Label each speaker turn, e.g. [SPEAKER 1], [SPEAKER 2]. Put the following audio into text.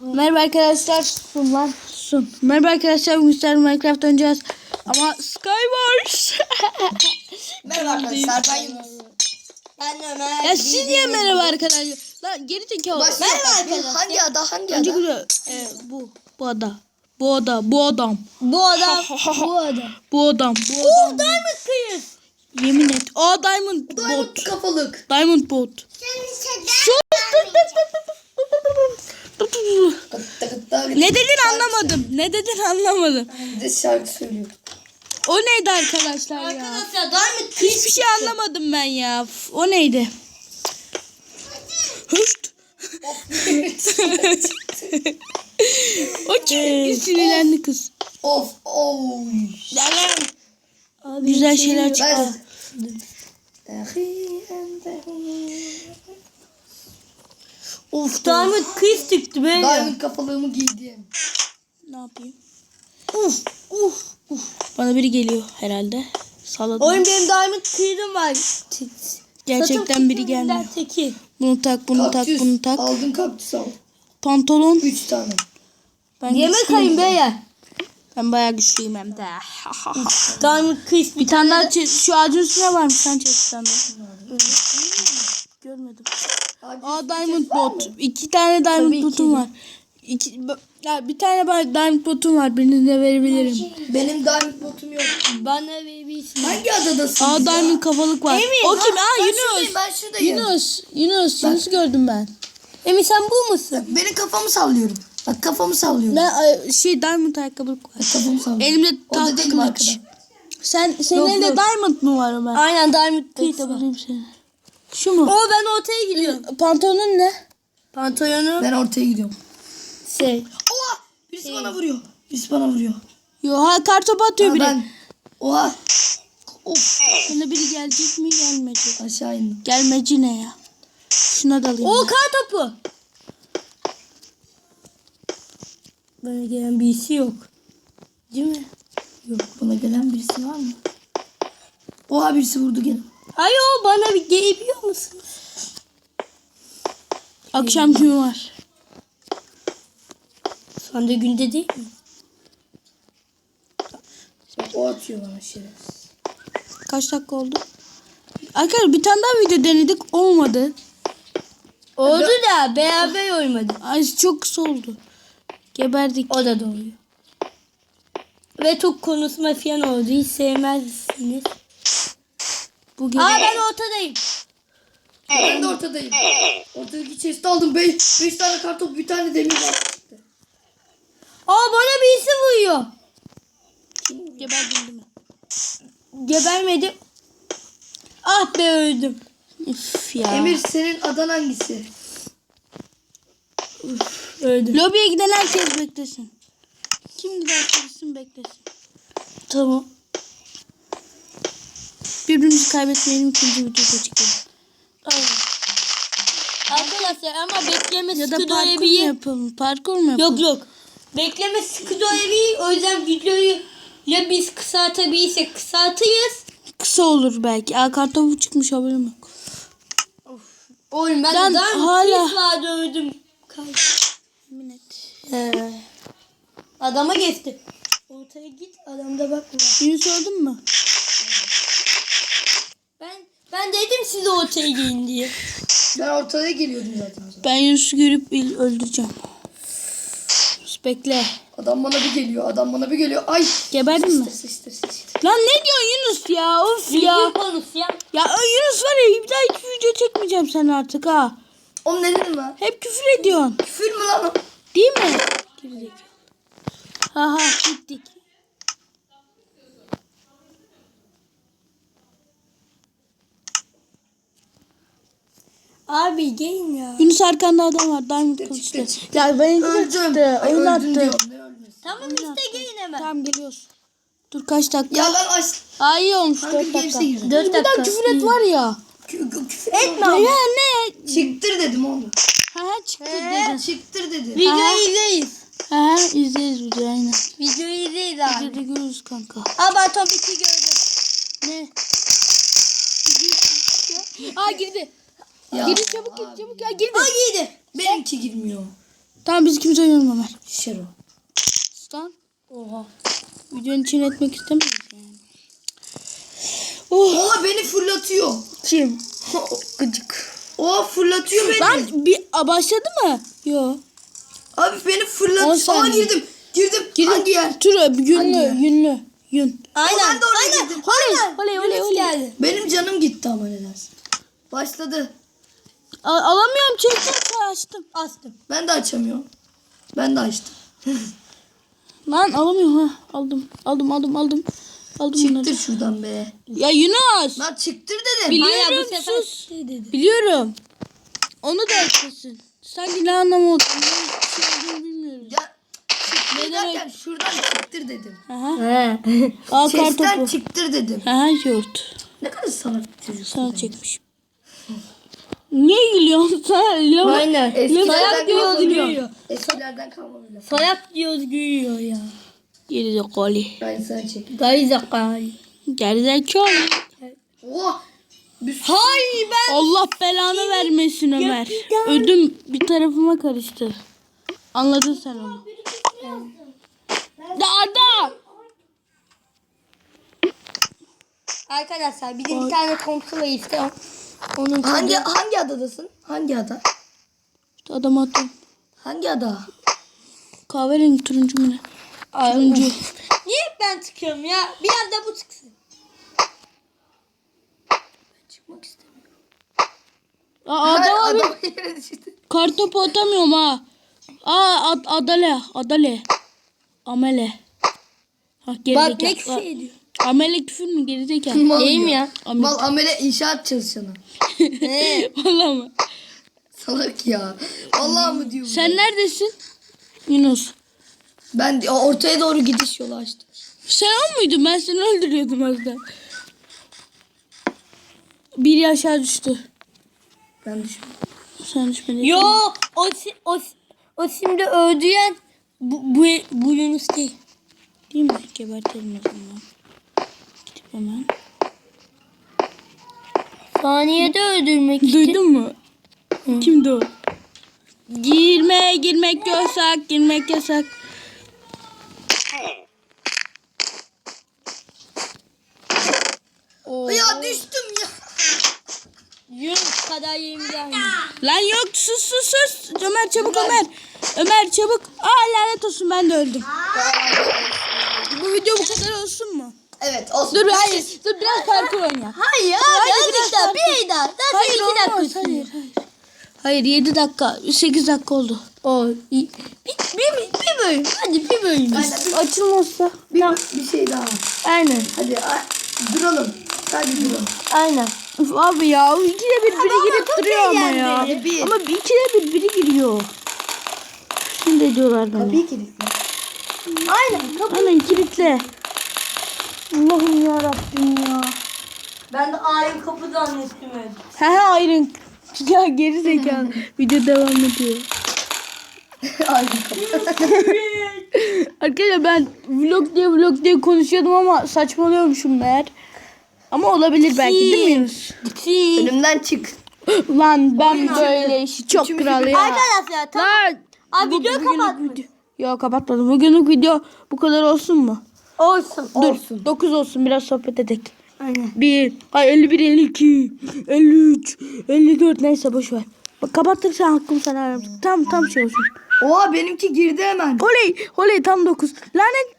[SPEAKER 1] Merhaba arkadaşlar. Sun lan. Sun. Merhaba arkadaşlar. Bugün sizlerle Minecraft oynayacağız. Ama Skywars.
[SPEAKER 2] Merhaba arkadaşlar ben Yunus. Ben Ömer.
[SPEAKER 1] ya siz niye merhaba arkadaşlar? Lan geri zekalı.
[SPEAKER 2] Başlayalım. Hangi ada hangi
[SPEAKER 1] Önce
[SPEAKER 2] ada?
[SPEAKER 1] gülüyor. Ee, bu. Bu ada. Bu ada. Bu adam.
[SPEAKER 2] Bu adam. bu adam.
[SPEAKER 1] Bu adam. Bu adam.
[SPEAKER 2] Diamond kıyız.
[SPEAKER 1] Yemin et. Aa Diamond
[SPEAKER 2] Diamond
[SPEAKER 1] Bot.
[SPEAKER 2] kafalık.
[SPEAKER 1] Diamond Bot. Ne dedin anlamadım. Ne dedin anlamadım.
[SPEAKER 2] Bir de şarkı söylüyor.
[SPEAKER 1] O neydi arkadaşlar ya?
[SPEAKER 2] Arkadaşlar Diamond kıyız.
[SPEAKER 1] Hiçbir şey anlamadım ben ya. O neydi? Hışt. o kim? Sinirlendi kız.
[SPEAKER 2] of oy.
[SPEAKER 1] Güzel şeyler çıktı.
[SPEAKER 3] Of Diamond kıyız çıktı böyle.
[SPEAKER 2] Diamond kafalığımı giydim.
[SPEAKER 1] Ne yapayım? Uf, uf, uf. Bana biri geliyor herhalde. Salladım.
[SPEAKER 3] Oyun benim Diamond kıyım var.
[SPEAKER 1] Gerçekten biri gelmiyor.
[SPEAKER 3] Teki.
[SPEAKER 1] Bunu tak, bunu tak,
[SPEAKER 2] Kaktüs.
[SPEAKER 1] bunu tak.
[SPEAKER 2] Aldım kaktüs al.
[SPEAKER 1] Pantolon.
[SPEAKER 2] Üç tane.
[SPEAKER 1] Ben
[SPEAKER 3] Yemek
[SPEAKER 1] güçlüyüm.
[SPEAKER 3] kayın beyler.
[SPEAKER 1] Ben bayağı güçlüyüm hem de.
[SPEAKER 3] Diamond kıyız
[SPEAKER 1] bir tane daha şu ağacın üstüne varmış sen çek bir tane daha. Görmedim. Aa Diamond Bot. İki tane Diamond
[SPEAKER 3] Tabii
[SPEAKER 1] Bot'um
[SPEAKER 3] ki.
[SPEAKER 1] var. İki, ya bir tane ben Diamond Bot'um var. Birini de verebilirim.
[SPEAKER 2] Benim diamond botum yok.
[SPEAKER 3] Bana ver bir isim.
[SPEAKER 2] Hangi adadasın?
[SPEAKER 1] Aa Diamond kafalık var. o kim? Aa
[SPEAKER 2] Ben
[SPEAKER 1] Yunus.
[SPEAKER 2] şuradayım ben şuradayım.
[SPEAKER 1] Yunus. Yunus. Yunus gördüm ben.
[SPEAKER 3] Emin sen bu musun?
[SPEAKER 2] Benim kafamı sallıyorum. Bak kafamı sallıyorum.
[SPEAKER 1] Ben şey Diamond ayakkabılık var.
[SPEAKER 2] Kafamı sallıyorum.
[SPEAKER 1] Elimde tahta kılıç. Sen senin
[SPEAKER 3] Yok,
[SPEAKER 1] elinde
[SPEAKER 3] yok.
[SPEAKER 1] Diamond mu var Ömer?
[SPEAKER 3] Aynen Diamond var.
[SPEAKER 1] bulayım seni. Şu mu?
[SPEAKER 3] O ben ortaya gidiyorum.
[SPEAKER 1] Pantolonun ne?
[SPEAKER 3] Pantolonu
[SPEAKER 2] Ben ortaya gidiyorum.
[SPEAKER 3] şey.
[SPEAKER 2] Oha! Birisi bana vuruyor. Birisi bana vuruyor.
[SPEAKER 1] Yo ha kartopu atıyor
[SPEAKER 2] Ha,
[SPEAKER 1] biri.
[SPEAKER 2] ben. Oha. Of.
[SPEAKER 1] Sana biri gelecek mi gelmeyecek?
[SPEAKER 2] Aşağı indim.
[SPEAKER 1] Gelmeci ne ya? Şuna da alayım.
[SPEAKER 3] O
[SPEAKER 1] ben.
[SPEAKER 3] kar topu. Bana gelen birisi yok. Değil mi?
[SPEAKER 2] Yok bana gelen birisi var mı? Oha birisi vurdu gene.
[SPEAKER 3] Hayır o bana bir gelebiliyor musun?
[SPEAKER 1] Akşam kimi var?
[SPEAKER 3] Sen de günde değil mi?
[SPEAKER 2] O atıyor bana şerefsiz.
[SPEAKER 1] Kaç dakika oldu? Arkadaşlar bir tane daha video denedik olmadı.
[SPEAKER 3] Oldu da beraber oynadık.
[SPEAKER 1] Ay çok kısa oldu. Geberdik.
[SPEAKER 3] O da doğru. Ve çok konuşma falan oldu. Hiç sevmezsiniz.
[SPEAKER 1] Bu
[SPEAKER 3] Aa
[SPEAKER 1] gece
[SPEAKER 3] ben ortadayım.
[SPEAKER 2] Ben de ortadayım. Ortadaki chest'i aldım. 5 beş tane kartop bir tane demir var.
[SPEAKER 3] Aa bana birisi vuruyor.
[SPEAKER 1] geberdin değil mi?
[SPEAKER 3] Gebermedim. Ah be öldüm.
[SPEAKER 1] Üf ya.
[SPEAKER 2] Emir senin adan hangisi?
[SPEAKER 3] Öldüm.
[SPEAKER 1] Lobiye giden herkes beklesin. Kim giderse gitsin beklesin.
[SPEAKER 3] Tamam.
[SPEAKER 1] Birbirimizi kaybetmeyelim ikinci videoda.
[SPEAKER 3] Tamam. Arkadaşlar ama bekleme
[SPEAKER 1] Ya da parkur mu
[SPEAKER 3] doyabilir.
[SPEAKER 1] yapalım? Parkur mu yapalım?
[SPEAKER 3] Yok yok. Bekleme sıkı doyabilir. O yüzden videoyu ya biz kısaltabilirsek kısaltırız.
[SPEAKER 1] Kısa olur belki. Aa kartopu çıkmış haberim yok.
[SPEAKER 3] Oğlum ben
[SPEAKER 1] Ben
[SPEAKER 3] daha
[SPEAKER 1] hala-
[SPEAKER 3] vardı öldüm. Kay-
[SPEAKER 1] Yemin et.
[SPEAKER 3] Ee, adama geçti. Ortaya git adamda bak var.
[SPEAKER 1] Yunus öldün mü?
[SPEAKER 3] Ben ben dedim size ortaya gelin diye.
[SPEAKER 2] Ben ortaya geliyordum zaten.
[SPEAKER 1] Ben Yunus'u görüp il- öldüreceğim. Yunus bekle.
[SPEAKER 2] Adam bana bir geliyor. Adam bana bir geliyor. Ay.
[SPEAKER 1] Geberdin mi?
[SPEAKER 2] Sıçtır sıçtır.
[SPEAKER 1] Lan ne diyorsun Yunus ya? Of ya.
[SPEAKER 3] Bilgi konuş ya.
[SPEAKER 1] Ya Yunus var ya bir daha hiç video çekmeyeceğim sen artık ha.
[SPEAKER 2] Oğlum ne dedim lan?
[SPEAKER 1] Hep küfür ediyorsun.
[SPEAKER 2] Küfür mü lan o?
[SPEAKER 1] Değil mi? Gerizekalı. Ha ha gittik.
[SPEAKER 3] Abi gelin ya.
[SPEAKER 1] Yunus arkanda adam var. Diamond kılıçlı. Ya de
[SPEAKER 2] Öldüm.
[SPEAKER 1] çıktı.
[SPEAKER 2] Ay,
[SPEAKER 1] Oyun attı.
[SPEAKER 3] Tamam işte gelin hemen.
[SPEAKER 1] Tamam geliyoruz. Dur kaç dakika?
[SPEAKER 2] Ya ben aç.
[SPEAKER 1] Aa iyi olmuş
[SPEAKER 2] Hangi
[SPEAKER 1] 4 dakika.
[SPEAKER 2] games'e girdim?
[SPEAKER 3] Dört
[SPEAKER 1] Bir
[SPEAKER 3] dakika.
[SPEAKER 1] küfür et var ya.
[SPEAKER 2] Kü- kü- küfür
[SPEAKER 3] Etme
[SPEAKER 1] Ya
[SPEAKER 3] ama.
[SPEAKER 1] ne?
[SPEAKER 2] Çıktır dedim oğlum.
[SPEAKER 1] Ha ha çıktı dedin.
[SPEAKER 2] Çıktır dedi.
[SPEAKER 3] Videoyu izleyiz.
[SPEAKER 1] Ha ha izleriz videoyu aynen.
[SPEAKER 3] Videoyu izleyiz abi.
[SPEAKER 1] Videoda görürüz kanka.
[SPEAKER 3] Aa ben 2 gördüm.
[SPEAKER 1] Ne? Aa girdi.
[SPEAKER 2] Ya
[SPEAKER 1] Girdi çabuk gir çabuk ya girdi.
[SPEAKER 3] Aa giydi.
[SPEAKER 2] benimki girmiyor.
[SPEAKER 1] Tamam biz kimse oynayalım Ömer.
[SPEAKER 2] Şero.
[SPEAKER 1] Stan.
[SPEAKER 3] Oha.
[SPEAKER 1] Videonun için etmek istemiyoruz yani. Oh.
[SPEAKER 2] Oha beni fırlatıyor.
[SPEAKER 1] Kim? Gıcık.
[SPEAKER 2] Oha fırlatıyor beni.
[SPEAKER 1] Lan bir başladı mı? Yo.
[SPEAKER 2] Abi beni fırlatıyor. Aa girdim. Girdim.
[SPEAKER 1] Girin.
[SPEAKER 2] Hangi yer?
[SPEAKER 1] Tur
[SPEAKER 2] Hangi
[SPEAKER 1] yünlü yünlü. Yün.
[SPEAKER 3] Aynen.
[SPEAKER 2] ben de oraya
[SPEAKER 3] aynen.
[SPEAKER 2] girdim.
[SPEAKER 3] Aynen.
[SPEAKER 1] Oley oley oley.
[SPEAKER 2] Benim canım gitti ama nedense. Başladı.
[SPEAKER 1] A- alamıyorum çektim açtım.
[SPEAKER 3] Astım.
[SPEAKER 2] Ben de açamıyorum. Ben de açtım.
[SPEAKER 1] Lan alamıyorum ha. Aldım. Aldım aldım aldım. Aldım bunları.
[SPEAKER 2] Çıktır şuradan be.
[SPEAKER 1] Ya Yunus.
[SPEAKER 2] Lan çıktır dedim.
[SPEAKER 1] Biliyorum
[SPEAKER 3] Hala bu sefer
[SPEAKER 1] sus.
[SPEAKER 3] şey dedi.
[SPEAKER 1] Biliyorum. Onu da etmesin. Sanki ne anlamı oldu? Ne şey olduğunu bilmiyoruz.
[SPEAKER 2] Ya çıktır
[SPEAKER 1] Ne demek?
[SPEAKER 2] derken şuradan çıktır dedim.
[SPEAKER 1] Aha.
[SPEAKER 3] He.
[SPEAKER 1] Aa topu.
[SPEAKER 2] çıktır dedim.
[SPEAKER 1] Aha yoğurt.
[SPEAKER 2] Ne kadar salak bir çocuksun.
[SPEAKER 1] Sana çekmişim. Niye gülüyorsun sen? Lava-
[SPEAKER 3] Aynen.
[SPEAKER 2] Eskilerden
[SPEAKER 3] diyoruz
[SPEAKER 2] kalma
[SPEAKER 3] gülüyor.
[SPEAKER 2] biliyor. Eskilerden kalma.
[SPEAKER 3] Sayak diyoruz gülüyor ya.
[SPEAKER 1] Gerizekalı.
[SPEAKER 2] Ben sana çekeyim.
[SPEAKER 3] Gerizekalı.
[SPEAKER 1] Gerizekalı.
[SPEAKER 2] Oha. Bir
[SPEAKER 3] Hayır ben.
[SPEAKER 1] Allah belanı vermesin Ömer. Ödüm bir tarafıma karıştı. Anladın sen onu. Da ada.
[SPEAKER 3] Arkadaşlar bizim bir tane komşu var işte. Onun
[SPEAKER 2] Hangi hangi adadasın? Hangi ada?
[SPEAKER 1] İşte adam attım.
[SPEAKER 2] Hangi ada?
[SPEAKER 1] Kahverengi turuncu mu ne? Turuncu.
[SPEAKER 3] Niye hep ben çıkıyorum ya? Biraz da bu çıksın.
[SPEAKER 2] Çıkmak istemiyorum.
[SPEAKER 1] Aa, ada abi.
[SPEAKER 2] Adam yere düştü.
[SPEAKER 1] Kartopu atamıyorum ha. Aa ad, adale. Adale. Amele. Ha,
[SPEAKER 3] Bak ne küfür ediyor.
[SPEAKER 1] Amele küfür mü gerizekalı?
[SPEAKER 2] Mal
[SPEAKER 3] mi
[SPEAKER 2] ya?
[SPEAKER 1] Amele.
[SPEAKER 2] Mal amele inşaat çalışanı.
[SPEAKER 3] He.
[SPEAKER 1] Valla mı?
[SPEAKER 2] Salak ya. Vallahi mı diyor bu?
[SPEAKER 1] Sen neredesin? Yunus.
[SPEAKER 2] Ben de- ortaya doğru gidiş yolu açtım.
[SPEAKER 1] Sen o muydun? Ben seni öldürüyordum az daha. Biri aşağı düştü.
[SPEAKER 2] Ben düşmedim.
[SPEAKER 1] Sen düşmedin.
[SPEAKER 3] Yo o, si- o, si- o şimdi öldüren bu, bu, bu Yunus değil.
[SPEAKER 1] Değil mi? Gebertelim o zaman. Hemen.
[SPEAKER 3] Saniyede öldürmek için.
[SPEAKER 1] Duydun mu? Kimdi o? Girme, girmek yasak, girmek yasak. Oo.
[SPEAKER 2] Ya düştüm ya.
[SPEAKER 3] Yunus kadar yemeyeceğim.
[SPEAKER 1] Lan yok sus sus sus. Ömer çabuk Ömer. Ömer çabuk. Aa lanet olsun ben de öldüm. Bu video bu kadar olsun mu?
[SPEAKER 2] Evet olsun.
[SPEAKER 1] Dur hayır. Dur biraz parkur oyna.
[SPEAKER 3] Hayır
[SPEAKER 1] Hadi
[SPEAKER 3] abi
[SPEAKER 1] biraz farklı.
[SPEAKER 3] bir daha. Zaten
[SPEAKER 1] Hayır
[SPEAKER 3] iki
[SPEAKER 1] olmaz.
[SPEAKER 3] dakika
[SPEAKER 1] Hayır, hayır. Hayır 7 dakika. 8 dakika oldu.
[SPEAKER 3] O, bir, bir, bir, bölüm. Hadi bir bölüm.
[SPEAKER 2] Aynen, bir,
[SPEAKER 1] Açılmazsa.
[SPEAKER 2] bir, bir şey daha.
[SPEAKER 3] Aynen.
[SPEAKER 2] Hadi a- duralım. Sadece duralım.
[SPEAKER 3] Aynen.
[SPEAKER 1] Üf abi ya ikide bir biri girip duruyor ama ya.
[SPEAKER 2] Bir.
[SPEAKER 1] Ama bir ikide bir biri giriyor. Şimdi ediyorlar bana.
[SPEAKER 2] Kapıyı kilitle.
[SPEAKER 3] Aynen. Kapı.
[SPEAKER 1] Aynen kilitle. Allah'ım ya Rabbim ya.
[SPEAKER 3] Ben de ayrı kapı zannettim öyle.
[SPEAKER 1] He he ayrın. Ya geri zekalı. Video devam ediyor.
[SPEAKER 2] Aynı kapı.
[SPEAKER 1] Arkadaşlar ben vlog diye vlog diye konuşuyordum ama saçmalıyormuşum meğer. Ama olabilir belki değil mi Yunus?
[SPEAKER 2] Önümden çık.
[SPEAKER 1] Lan ben böyle işi çok
[SPEAKER 2] Üçümüzü
[SPEAKER 1] kral
[SPEAKER 2] bir-
[SPEAKER 1] ya.
[SPEAKER 3] Arkadaşlar tamam.
[SPEAKER 1] Lan.
[SPEAKER 3] Abi videoyu kapatmış.
[SPEAKER 1] video- Yok kapatmadım. Bugünlük video bu kadar olsun mu?
[SPEAKER 3] Olsun.
[SPEAKER 1] Dur.
[SPEAKER 2] Olsun.
[SPEAKER 1] 9 olsun biraz sohbet edelim.
[SPEAKER 3] Aynen.
[SPEAKER 1] 1, ay 51, 52, 53, 54 neyse boş ver. Bak kapatırsan hakkım sana aramsın. Tam tam şey olsun.
[SPEAKER 2] Oha benimki girdi hemen.
[SPEAKER 1] Oley, oley tam 9. Lanet